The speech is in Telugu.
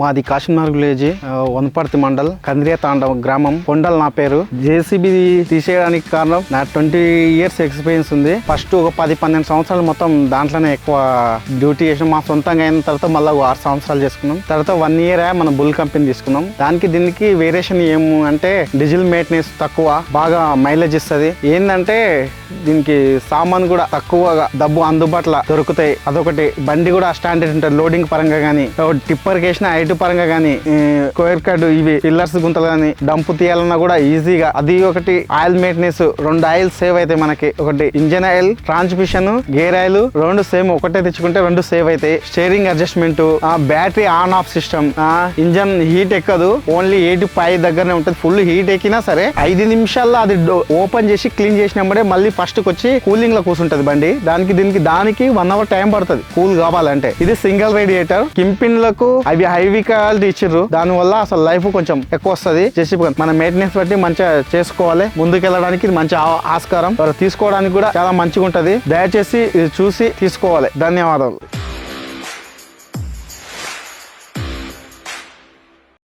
మాది కాశీనార్ విలేజ్ వనపర్తి మండల్ కంద్రియ తాండవ గ్రామం. కొండల్ నా పేరు. జేసీబీ తీసేయడానికి కారణం నా ట్వంటీ ఇయర్స్ ఎక్స్పీరియన్స్ ఉంది. ఫస్ట్ ఒక పది పన్నెండు సంవత్సరాలు మొత్తం దాంట్లోనే ఎక్కువ డ్యూటీ చేసిన మా సొంతంగా అయిన తర్వాత మళ్ళీ ఆరు సంవత్సరాలు చేసుకున్నాం. తర్వాత వన్ ఇయర్ మన బుల్ కంపెనీ తీసుకున్నాం. దానికి దీనికి వేరియేషన్ ఏము అంటే డీజిల్ మెయింటెనెన్స్ తక్కువ బాగా మైలేజ్ ఇస్తుంది. ఏంటంటే దీనికి సామాన్ కూడా తక్కువగా డబ్బు అందుబాటులో దొరుకుతాయి. అదొకటి. బండి కూడా స్టాండర్డ్ ఉంటుంది. లోడింగ్ పరంగా కానీ టిప్పర్ వేసిన హైట్ పరంగా కానీ స్క్వేర్ కట్ ఇవి పిల్లర్స్ గుంతలు కానీ డంపు తీయాలన్నా కూడా ఈజీగా. అది ఒకటి ఆయిల్ మెయింటెనెన్స్ రెండు ఆయిల్ సేవ్ అవుతాయి మనకి. ఒకటి engine oil transmission gear oil రెండు సేమ్ ఒకటే తెచ్చుకుంటే రెండు సేవ్ అవుతాయి steering adjustment battery on off system engine heat ఎక్కదు. ఓన్లీ ఎయిట్ ఫైవ్ దగ్గరనే ఉంటుంది. ఫుల్ హీట్ ఎక్కినా సరే ఐదు నిమిషాల్లో అది ఓపెన్ చేసి క్లీన్ చేసినప్పుడే మళ్ళీ ఫస్ట్కి వచ్చి కూలింగ్లో కూర్చుంటది బండి. దానికి దీనికి దానికి వన్ అవర్ టైం పడుతుంది కూల్ కావాలంటే. ఇది సింగిల్ రేడియేటర్. కింపిన్లకు అవి హై క్వాలిటీ ఇచ్చిర్రు దాని వల్ల అసలు లైఫ్ కొంచెం ఎక్కువ వస్తుంది. చేసి మన మెయింటెనెన్స్ బట్టి మంచిగా చేసుకోవాలి. ముందుకు వెళ్ళడానికి ఇది మంచి ఆ- ఆస్కారం. తీసుకోవడానికి కూడా చాలా మంచిగా ఉంటది దయచేసి ఇది చూసి తీసుకోవాలి. ధన్యవాదాలు.